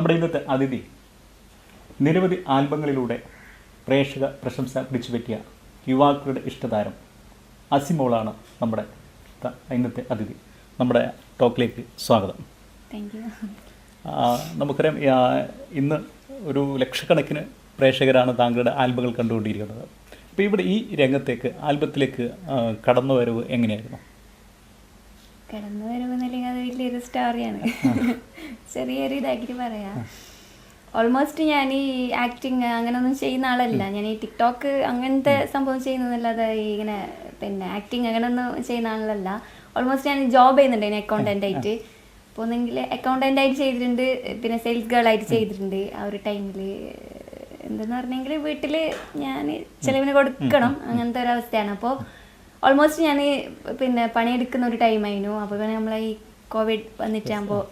നമ്മുടെ ഇന്നത്തെ അതിഥി. നിരവധി ആൽബങ്ങളിലൂടെ പ്രേക്ഷക പ്രശംസ പിടിച്ചുപറ്റിയ യുവാക്കളുടെ ഇഷ്ടതാരം അസിമോളാണ് നമ്മുടെ ഇന്നത്തെ അതിഥി. നമ്മുടെ ടോക്കിലേക്ക് സ്വാഗതം. നമുക്കറിയാം ഇന്ന് ഒരു ലക്ഷക്കണക്കിന് പ്രേക്ഷകരാണ് താങ്കളുടെ ആൽബങ്ങൾ കണ്ടുകൊണ്ടിരിക്കുന്നത്. അപ്പോൾ ഇവിടെ ഈ രംഗത്തേക്ക് ആൽബത്തിലേക്ക് കടന്നു വരവ് എങ്ങനെയായിരുന്നു? കിടന്നു വരുമെന്നില്ലെങ്കിൽ അത് വലിയൊരു സ്റ്റോറിയാണ് ചെറിയൊരു ഇതാക്കിയിട്ട് പറയാം. ഓൾമോസ്റ്റ് ഞാൻ ഈ ആക്ടിങ് അങ്ങനെയൊന്നും ചെയ്യുന്ന ആളല്ല. ഞാൻ ഈ ടിക്ടോക്ക് അങ്ങനത്തെ സംഭവം ചെയ്യുന്നതല്ലാതെ ഇങ്ങനെ പിന്നെ ആക്ടിങ് അങ്ങനെയൊന്നും ചെയ്യുന്ന ആളല്ല. ഓൾമോസ്റ്റ് ഞാൻ ജോബ് ചെയ്യുന്നുണ്ട് ഇനി അക്കൗണ്ടന്റ് ആയിട്ട്. അപ്പോൾ ഒന്നെങ്കിൽ അക്കൗണ്ടന്റ് ആയിട്ട് ചെയ്തിട്ടുണ്ട്. പിന്നെ സെയിൽസ് ഗേൾ ആയിട്ട് ചെയ്തിട്ടുണ്ട്. ആ ഒരു ടൈമിൽ എന്തെന്ന് പറഞ്ഞെങ്കിൽ വീട്ടിൽ ഞാൻ ചിലവിന് കൊടുക്കണം. അങ്ങനത്തെ ഒരു അവസ്ഥയാണ്. അപ്പോൾ ഓൾമോസ്റ്റ് ഞാൻ പിന്നെ പണിയെടുക്കുന്ന ഒരു ടൈമായിരുന്നു അപ്പോൾ പിന്നെ നമ്മളെ ഈ കോവിഡ് വന്നിട്ടാകുമ്പോൾ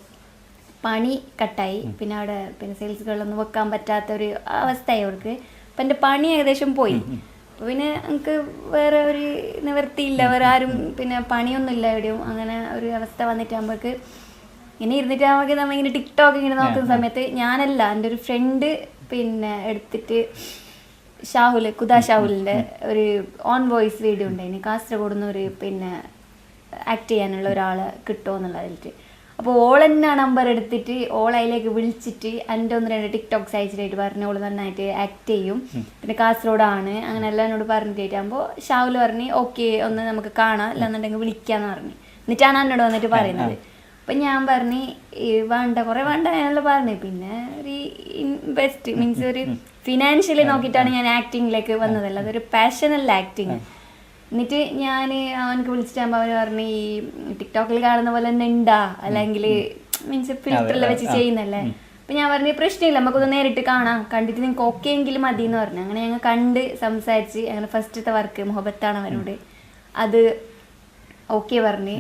പണി കട്ടായി. പിന്നെ അവിടെ പിന്നെ സെയിൽസ് ഗേളൊന്നും വെക്കാൻ പറ്റാത്ത ഒരു അവസ്ഥയായി അവർക്ക്. അപ്പം എന്റെ പണി ഏകദേശം പോയി. പിന്നെ നമുക്ക് വേറെ ഒരു നിവൃത്തിയില്ല. വേറെ ആരും പിന്നെ പണിയൊന്നുമില്ല എവിടെയും. അങ്ങനെ ഒരു അവസ്ഥ വന്നിട്ടാകുമ്പോഴേക്ക് ഇനി ഇരുന്നിട്ടാകുമ്പോൾ നമ്മൾ ഇങ്ങനെ ടിക്ടോക്ക് ഇങ്ങനെ നോക്കുന്ന സമയത്ത് ഞാനല്ല എന്റെ ഒരു ഫ്രണ്ട് പിന്നെ എടുത്തിട്ട് ഷാഹുൽ കുദാ ഷാഹുലിന്റെ ഒരു ഓൺ വോയിസ് വീഡിയോ ഉണ്ടായിന്. കാസർഗോഡ് നിന്ന് ഒരു പിന്നെ ആക്ട് ചെയ്യാനുള്ള ഒരാളെ കിട്ടുമോ എന്നുള്ളതിൽ അപ്പോൾ ഓൾ തന്നെ നമ്പർ എടുത്തിട്ട് ഓൾ അതിലേക്ക് വിളിച്ചിട്ട് എന്റെ ഒന്ന് രണ്ട് ടിക്ടോക്സ് അയച്ചിട്ടായിട്ട് പറഞ്ഞു ഓൾ നന്നായിട്ട് ആക്ട് ചെയ്യും. പിന്നെ കാസർഗോഡാണ്. അങ്ങനെ എല്ലാം എന്നോട് പറഞ്ഞിട്ടാകുമ്പോൾ ഷാഹുൽ പറഞ്ഞ് ഓക്കെ ഒന്ന് നമുക്ക് കാണാം. അല്ലാന്നുണ്ടെങ്കിൽ വിളിക്കാന്ന് പറഞ്ഞു. എന്നിട്ടാണ് എന്നോട് വന്നിട്ട് പറയുന്നത്. അപ്പം ഞാൻ പറഞ്ഞു വേണ്ട കുറേ വേണ്ട ഞാനല്ല പറഞ്ഞു. പിന്നെ ഒരു ഇൻവെസ്റ്റ് മീൻസ് ഒരു ഫിനാൻഷ്യലി നോക്കിയിട്ടാണ് ഞാൻ ആക്ടിങ്ങിലേക്ക് വന്നതല്ല? അതൊരു പാഷനല്ല ആക്ടിങ് എന്നിട്ട് ഞാൻ അവനക്ക് വിളിച്ചിട്ടാകുമ്പോൾ അവന് പറഞ്ഞു ഈ ടിക്ടോക്കിൽ കാണുന്ന പോലെ തന്നെ ഉണ്ടാ അല്ലെങ്കിൽ മീൻസ് ഫിൽറ്ററിൽ വെച്ച് ചെയ്യുന്നല്ലേ അപ്പം ഞാൻ പറഞ്ഞു പ്രശ്നമില്ല നമുക്കൊന്ന് നേരിട്ട് കാണാം. കണ്ടിട്ട് നിങ്ങൾക്ക് ഓക്കെ എങ്കിലും മതി എന്ന് പറഞ്ഞു. അങ്ങനെ ഞങ്ങൾ കണ്ട് സംസാരിച്ച് അങ്ങനെ ഫസ്റ്റത്തെ വർക്ക് മുഹബത്താണ് അവനോട്. അത് ഓക്കെ പറഞ്ഞ്.